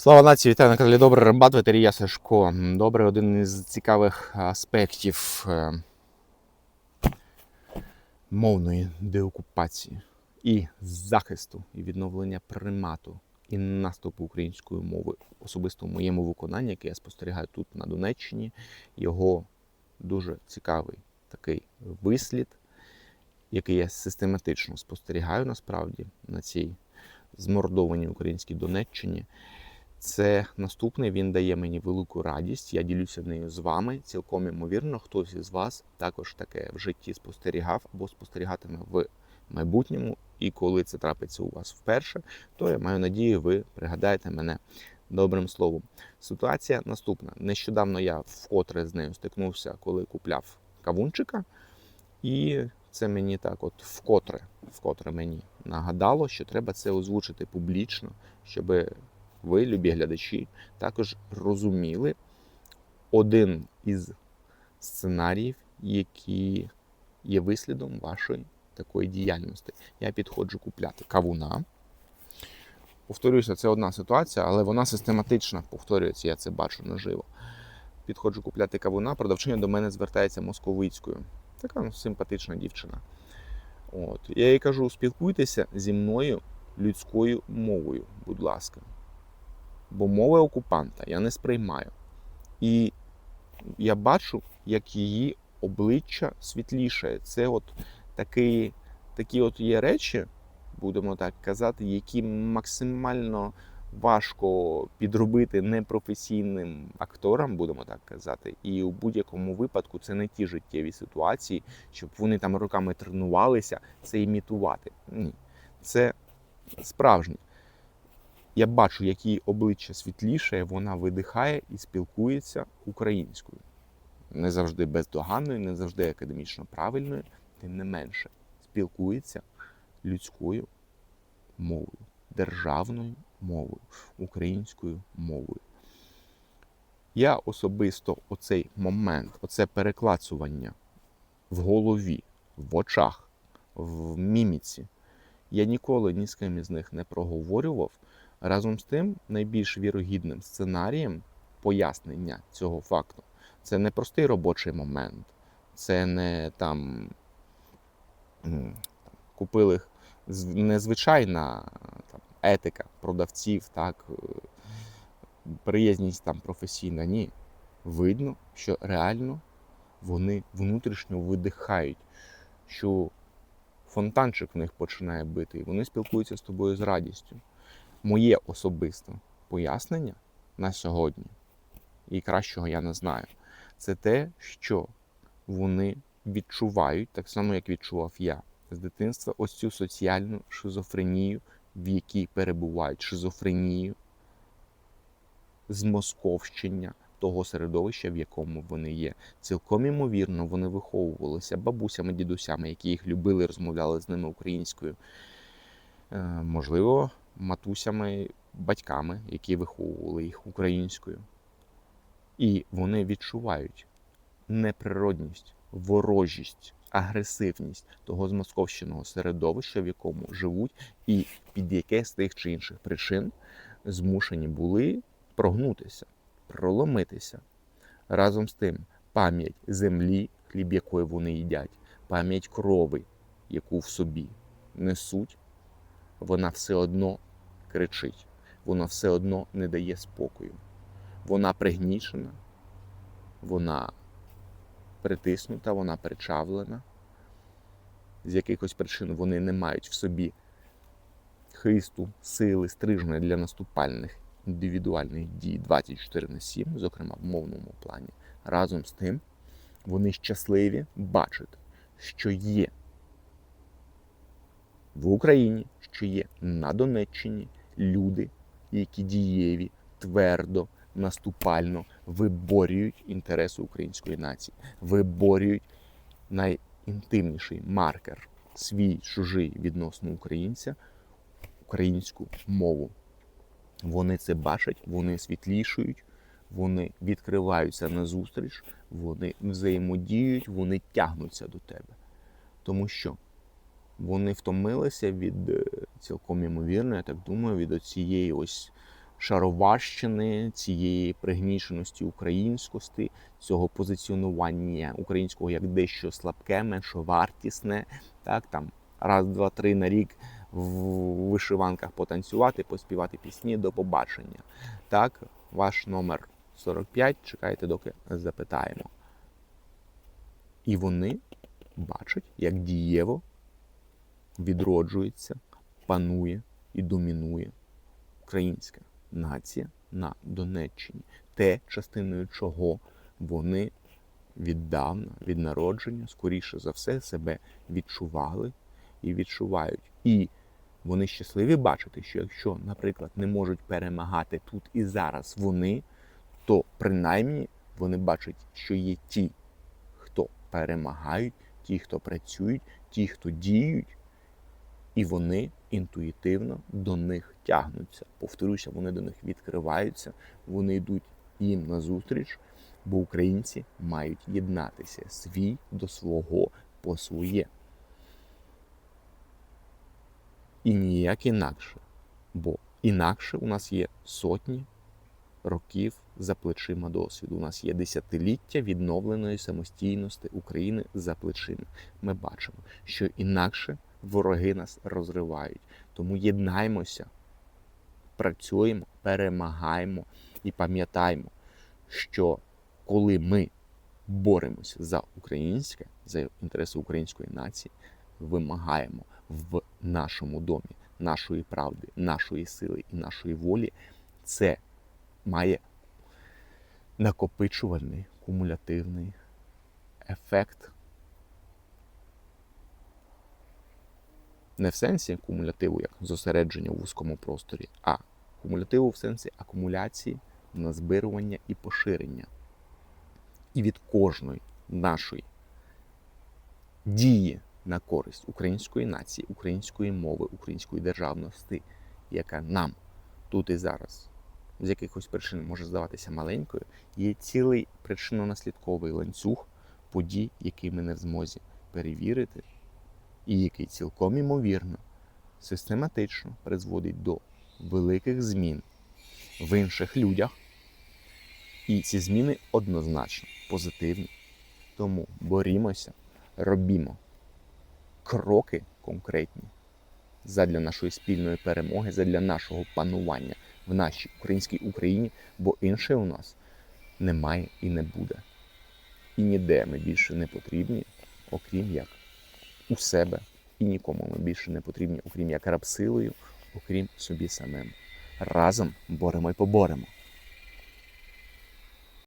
Слава нації, вітаю на каналі Добрий Рембат, ветерія Сашко. Добре, один із цікавих аспектів е, мовної деокупації і захисту і відновлення примату і наступу української мови, особисто в моєму виконанні, яке я спостерігаю тут на Донеччині. Його дуже цікавий такий вислід, який я систематично спостерігаю насправді на цій змордованій українській Донеччині. Це наступний, він дає мені велику радість. Я ділюся нею з вами. Цілком ймовірно, хтось із вас також таке в житті спостерігав або спостерігатиме в майбутньому. І коли це трапиться у вас вперше, то я маю надію, ви пригадаєте мене добрим словом. Ситуація наступна. Нещодавно я вкотре з нею стикнувся, коли купляв кавунчика, і це мені так, от вкотре, вкотре мені нагадало, що треба це озвучити публічно, щоби ви, любі глядачі, також розуміли один із сценаріїв, які є вислідом вашої такої діяльності. Я підходжу купляти кавуна. Повторюся, це одна ситуація, але вона систематично повторюється, я це бачу наживо. Підходжу купляти кавуна, продавчиня до мене звертається московицькою. Така ну, симпатична дівчина. От. Я їй кажу: спілкуйтеся зі мною людською мовою, будь ласка бо мови окупанта я не сприймаю. І я бачу, як її обличчя світлішає. Це от такі, такі от є речі, будемо так казати, які максимально важко підробити непрофесійним акторам, будемо так казати. І у будь-якому випадку це не ті життєві ситуації, щоб вони там роками тренувалися це імітувати. Ні, це справжні. Я бачу, як її обличчя світліше, вона видихає і спілкується українською. Не завжди бездоганною, не завжди академічно правильною, тим не менше, спілкується людською мовою, державною мовою, українською мовою. Я особисто оцей момент, оце переклацування в голові, в очах, в міміці, я ніколи ні з ким із них не проговорював. Разом з тим, найбільш вірогідним сценарієм пояснення цього факту це не простий робочий момент, це не там купили незвичайна там, етика продавців, так, е, приязність там професійна. Ні. Видно, що реально вони внутрішньо видихають, що фонтанчик в них починає бити, і вони спілкуються з тобою з радістю моє особисте пояснення на сьогодні, і кращого я не знаю, це те, що вони відчувають, так само, як відчував я з дитинства, ось цю соціальну шизофренію, в якій перебувають шизофренію, змосковщення того середовища, в якому вони є. Цілком імовірно, вони виховувалися бабусями, дідусями, які їх любили, розмовляли з ними українською. Е, можливо, матусями, батьками, які виховували їх українською. І вони відчувають неприродність, ворожість, агресивність того змосковщеного середовища, в якому живуть, і під яке з тих чи інших причин змушені були прогнутися, проломитися. Разом з тим, пам'ять землі, хліб якої вони їдять, пам'ять крови, яку в собі несуть, вона все одно кричить, вона все одно не дає спокою. Вона пригнічена, вона притиснута, вона причавлена. З якихось причин вони не мають в собі хисту, сили, стрижної для наступальних індивідуальних дій 24 на 7, зокрема в мовному плані. Разом з тим, вони щасливі бачити, що є в Україні, що є на Донеччині люди, які дієві, твердо, наступально виборюють інтереси української нації, виборюють найінтимніший маркер свій чужий відносно українця, українську мову. Вони це бачать, вони світлішують, вони відкриваються назустріч, вони взаємодіють, вони тягнуться до тебе. Тому що вони втомилися від е, цілком імовірно, я так думаю, від цієї ось шароварщини, цієї пригніченості українськості, цього позиціонування українського як дещо слабке, меншовартісне. Так, там раз, два, три на рік в вишиванках потанцювати, поспівати пісні до побачення. Так, ваш номер 45, чекайте, доки запитаємо. І вони бачать, як дієво відроджується, панує і домінує українська нація на Донеччині, те, частиною чого вони віддавна, від народження, скоріше за все, себе відчували і відчувають. І вони щасливі бачити, що якщо, наприклад, не можуть перемагати тут і зараз вони, то принаймні вони бачать, що є ті, хто перемагають, ті, хто працюють, ті, хто діють, і вони інтуїтивно до них тягнуться. Повторюся, вони до них відкриваються, вони йдуть їм назустріч, бо українці мають єднатися свій до свого по своє. І ніяк інакше. Бо інакше у нас є сотні років за плечима досвіду. У нас є десятиліття відновленої самостійності України за плечима. Ми бачимо, що інакше вороги нас розривають. Тому єднаймося, працюємо, перемагаємо і пам'ятаємо, що коли ми боремося за українське, за інтереси української нації, вимагаємо в нашому домі нашої правди, нашої сили і нашої волі, це має накопичувальний кумулятивний ефект. Не в сенсі кумулятиву як зосередження у вузькому просторі, а кумулятиву в сенсі акумуляції, назбирування і поширення. І від кожної нашої дії на користь української нації, української мови, української державності, яка нам тут і зараз з якихось причин може здаватися маленькою, є цілий причинно-наслідковий ланцюг подій, які ми не в змозі перевірити, і який цілком імовірно систематично призводить до великих змін в інших людях. І ці зміни однозначно позитивні. Тому борімося, робімо кроки конкретні задля нашої спільної перемоги, задля нашого панування в нашій українській Україні, бо інше у нас немає і не буде. І ніде ми більше не потрібні, окрім як у себе. І нікому ми більше не потрібні, окрім як рабсилою, окрім собі самим. Разом боремо й поборемо.